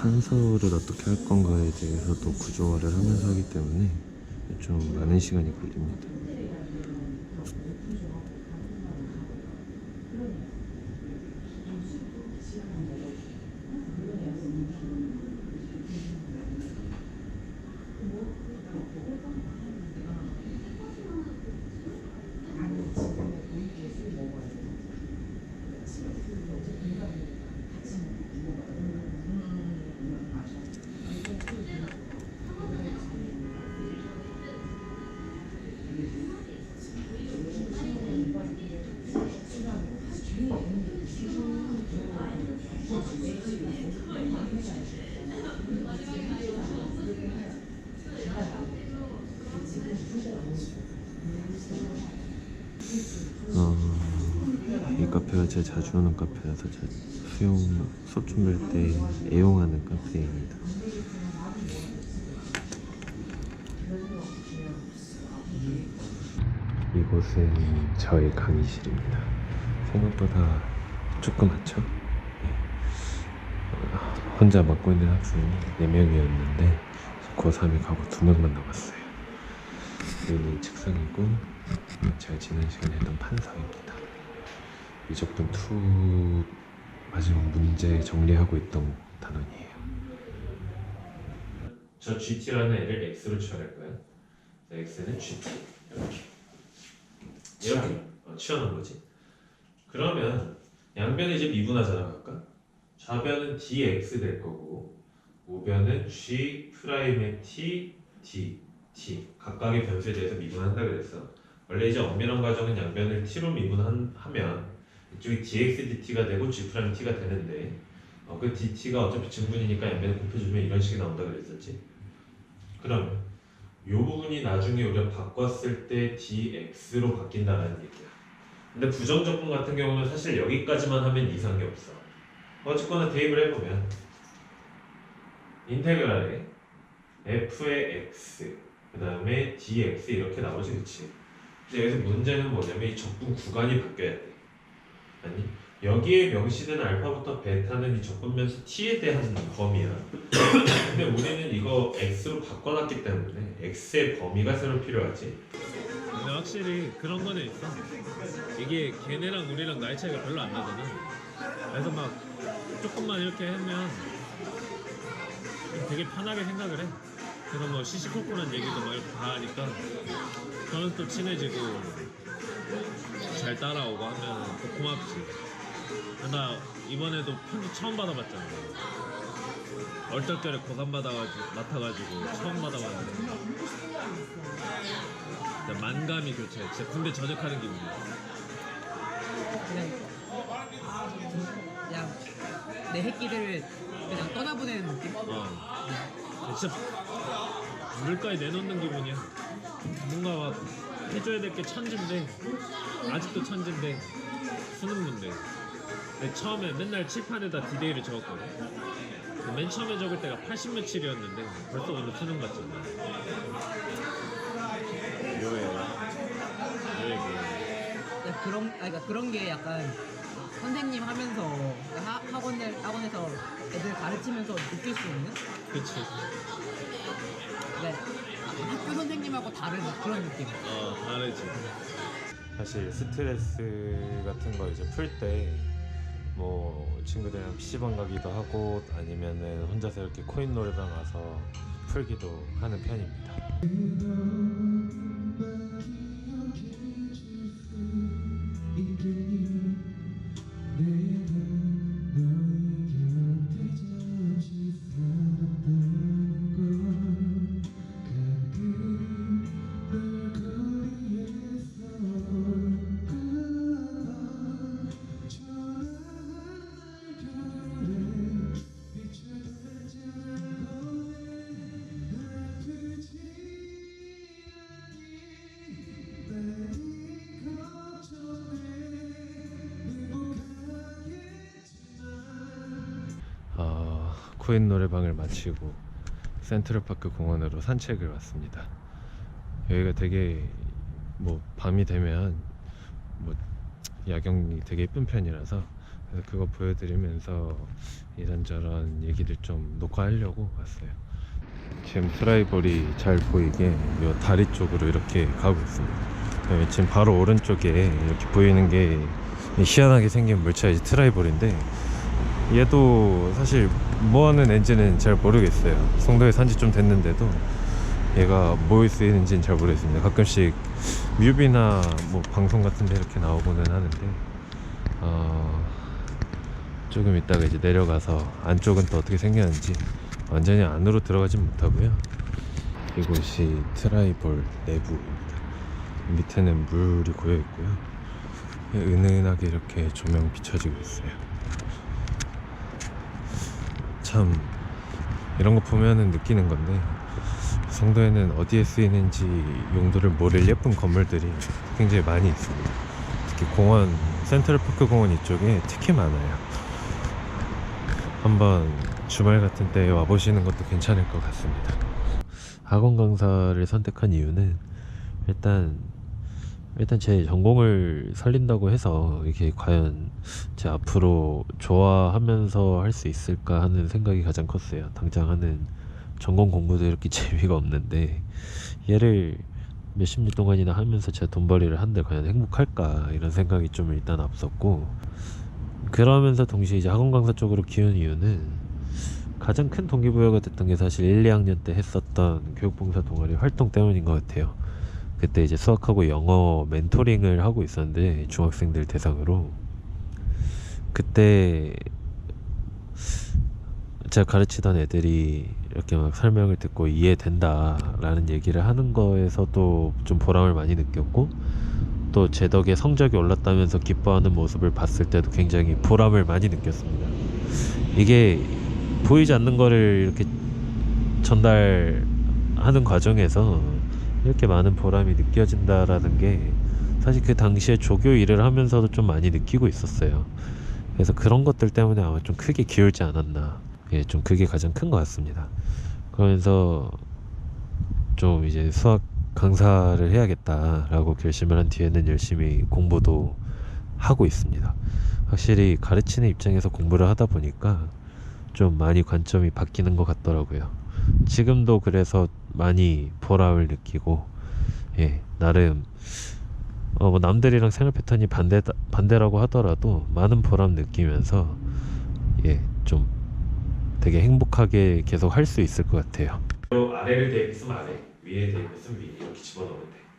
탄서를 어떻게 할 건가에 대해서도 구조화를 하면서 하기 때문에 좀 많은 시간이 걸립니다. 어, 이 카페가 제가 자주 오는 카페라서 자, 수영 수업 준비할 때 애용하는 카페입니다. 이곳은 저희 강의실입니다. 생각보다 조그맣죠? 어, 혼자 맡고 있는 학생이 4명이었는데 고3이 가고 2명만 남았어요. 여기는 책상이고 제가 지난 시간에 했던 판서입니다. 미적분 2 마지막 문제 정리하고 있던 단원이에요. 저 GT라는 애를 X로 취할 거야. X는 GT 이렇게 이렇게 어, 취하는 거지. 그러면 양변을 이제 미분하잖아 각각. 좌변은 dx 될 거고 우변은 g 프라임의 t d t 각각의 변수에 대해서 미분한다 그랬어. 원래 이제 엄밀한 과정은 양변을 t로 미분하면 이쪽이 dx dt가 되고 g 프라임 t가 되는데 어, 그 dt가 어차피 증분이니까 양변을 곱해주면 이런 식이 나온다 그랬었지. 그러면 이 부분이 나중에 우리가 바꿨을 때 dx로 바뀐다는 얘기야. 근데 부정적분 같은 경우는 사실 여기까지만 하면 이상이 없어. 어쨌거나 대입을 해보면 인테그랄에 f의 x 그 다음에 dx 이렇게 나오지 그치? 근데 여기서 문제는 뭐냐면 이 적분 구간이 바뀌어야 돼. 아니 여기에 명시된 알파부터 베타는 이 적분면수 t에 대한 범위야. 근데 우리는 이거 x로 바꿔놨기 때문에 x의 범위가 새로 필요하지. 근데 확실히 그런 거는 있어. 이게 걔네랑 우리랑 나이 차이가 별로 안 나잖아. 그래서 막 조금만 이렇게 하면 되게 편하게 생각을 해. 그래서 뭐 시시콜콜한 얘기도 막 이렇게 다 하니까 저는 또 친해지고 잘 따라오고 하면 또 고맙지. 나 이번에도 편지 처음 받아봤잖아. 얼떨결에 고3 받아가지고 맡아가지고 처음 받아봤는데 진짜 만감이 교체. 진짜 군대 전역하는 기분이야. 그냥 그냥 내 새끼들을 그냥 떠나보내는 느낌? 어. 진짜 물가에 내놓는 기분이야. 뭔가 막 해줘야 될 게 천진데 아직도 천진데 수능 문제. 근데 처음에 맨날 칠판에다 디데이를 적었거든. 맨 처음에 적을 때가 80 며칠이었는데 벌써 오늘 수능 봤잖아. 묘해. 묘해 묘해. 그러니까 그런 아니, 그러니까 그런 게 약간 선생님 하면서 그러니까 하, 학원을 학원에서 애들 가르치면서 느낄 수 있는 그치. 네. 학교 선생님하고 다른 그런 느낌. 어 다르지. 사실 스트레스 같은 거 이제 풀 때 뭐 친구들이랑 PC방 가기도 하고 아니면은 혼자서 이렇게 코인 노래방 가서 풀기도 하는 편입니다. 코인 노래방을 마치고 센트럴파크 공원으로 산책을 왔습니다. 여기가 되게 뭐 밤이 되면 뭐 야경이 되게 예쁜 편이라서 그래서 그거 보여드리면서 이런저런 얘기를 좀 녹화하려고 왔어요. 지금 트라이볼이 잘 보이게 요 다리 쪽으로 이렇게 가고 있습니다. 네, 지금 바로 오른쪽에 이렇게 보이는 게 희한하게 생긴 물체이지 트라이볼인데 얘도 사실 뭐 하는 엔진은 잘 모르겠어요. 송도에 산지 좀 됐는데도 얘가 뭐 쓰이는지는 잘 모르겠습니다. 가끔씩 뮤비나 뭐 방송 같은데 이렇게 나오고는 하는데 어, 조금 이따가 이제 내려가서 안쪽은 또 어떻게 생겼는지 완전히 안으로 들어가진 못하고요. 이곳이 트라이볼 내부입니다. 밑에는 물이 고여 있고요. 은은하게 이렇게 조명 비춰지고 있어요. 참 이런 거 보면은 느끼는 건데 성도에는 어디에 쓰이는지 용도를 모를 예쁜 건물들이 굉장히 많이 있습니다. 특히 공원 센트럴파크 공원 이쪽에 특히 많아요. 한번 주말 같은 때에 와보시는 것도 괜찮을 것 같습니다. 학원 강사를 선택한 이유는 일단 일단 제 전공을 살린다고 해서 이게 과연 제 앞으로 좋아하면서 할 수 있을까 하는 생각이 가장 컸어요. 당장 하는 전공 공부도 이렇게 재미가 없는데 얘를 몇십 년 동안이나 하면서 제가 돈벌이를 한데 과연 행복할까 이런 생각이 좀 일단 앞섰고 그러면서 동시에 이제 학원 강사 쪽으로 기운 이유는 가장 큰 동기부여가 됐던 게 사실 1, 2학년 때 했었던 교육봉사 동아리 활동 때문인 것 같아요. 그때 이제 수학하고 영어 멘토링을 하고 있었는데 중학생들 대상으로 그때 제가 가르치던 애들이 이렇게 막 설명을 듣고 이해된다라는 얘기를 하는 거에서도 좀 보람을 많이 느꼈고 또 제 덕에 성적이 올랐다면서 기뻐하는 모습을 봤을 때도 굉장히 보람을 많이 느꼈습니다. 이게 보이지 않는 거를 이렇게 전달하는 과정에서 이렇게 많은 보람이 느껴진다라는 게 사실 그 당시에 조교 일을 하면서도 좀 많이 느끼고 있었어요. 그래서 그런 것들 때문에 아마 좀 크게 기울지 않았나. 예, 좀 그게 가장 큰 것 같습니다. 그러면서 좀 이제 수학 강사를 해야겠다라고 결심을 한 뒤에는 열심히 공부도 하고 있습니다. 확실히 가르치는 입장에서 공부를 하다 보니까 좀 많이 관점이 바뀌는 것 같더라고요. 지금도 그래서 많이 보람을 느끼고 예 나름 어, 뭐 남들이랑 생활 패턴이 반대 반대라고 하더라도 많은 보람 느끼면서 예좀 되게 행복하게 계속 할 수 있을 것 같아요. 아래를 대입했으면 아래, 위에 대입했으면 위 이렇게 집어넣으면 돼.